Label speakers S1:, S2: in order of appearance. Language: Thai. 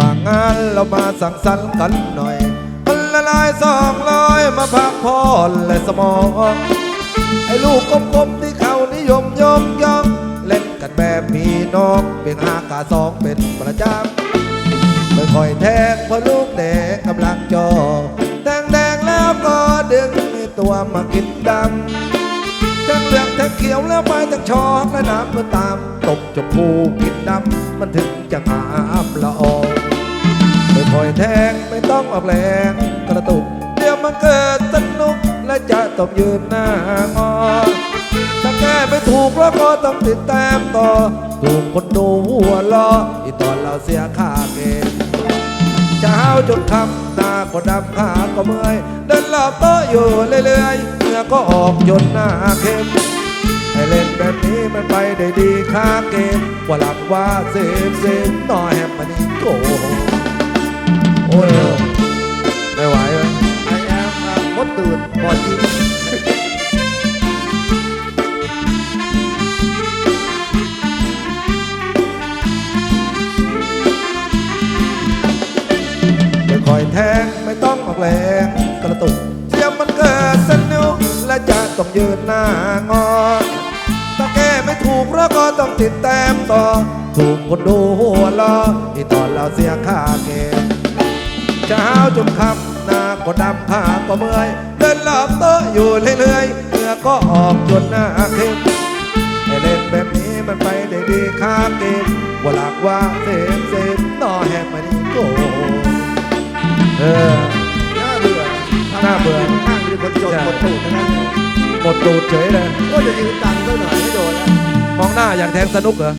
S1: ่างงานเรามาสังสรรค์กันหน่อยคนละลายสองร้อยมาพักผ่อนและสมองไอ้ลูกกลมๆที่เขานิยมยกย่องเล่นกันแบบมีน้องเป็นหากาสองเป็นประจำไม่ค่อยแทงเพราะลูกแดงกำลังจอแทงแดงแล้วก็ดึงตัวมากินดำทั้งเหลืองทั้งเขียวแล้วไปทั้งชอกและน้ำก็ตามตกจมูกกินดำมันถึงจะงามละอ องไม่อยแทงไม่ต้องออกแรงกระตุก เดี๋ยวมันเกิดสนุกและจะต้องยืนหน้างอถ้าแก้ไม่ถูกแล้วก็ต้องติดแต้มต่อ ถูกคนดูหัวล้ออีตอนเราเสียค่าเกณฑ์เช้าจนคำหน้าก็ดำขาก็เมื่อย เดินรอบโต๊ะอยู่เรื่อยๆเหงื่อก็ออกจนหน้าเข้มให้เล่นแบบนี้มันไปได้ดีค่าเกมว่าหลักว่าเซฟเซฟต่อแฮมมันนี่โก
S2: บอดจริง
S1: ไม่ค่อยแทงไม่ต้องออกแรงกระตุกเสียงมันเกิดสนุกและจะต้องยืนหน้างอถ้าแก้ไม่ถูกแล้วก็ต้องติดแต้มต่อ ถูกคนดูหัวล้อที่ตอนเราเสียค่าเกมเช้าจนค่ำหน้าก็ดำขาก็เมื่อย เดินรอบโต๊ะอยู่เรื่อยๆเหงื่อก็ออกจนหน้าเข้มให้เล่นแบบนี้มันไปได้ดีค่าเกมว่าหลักว่าเซฟเซฟต่อแฮมมันนี่โกเออ
S2: น่าเบื่อ
S1: น่าเบื่อ
S2: ข้างมีคนจนคนตูดทั้งนั้น
S1: หมดตูดเฉยเลย
S2: ก็จะยืนตังค์สักหน่อยไม่โดนแล้ว
S1: มองหน้าอยากแทงสนุกเหรอ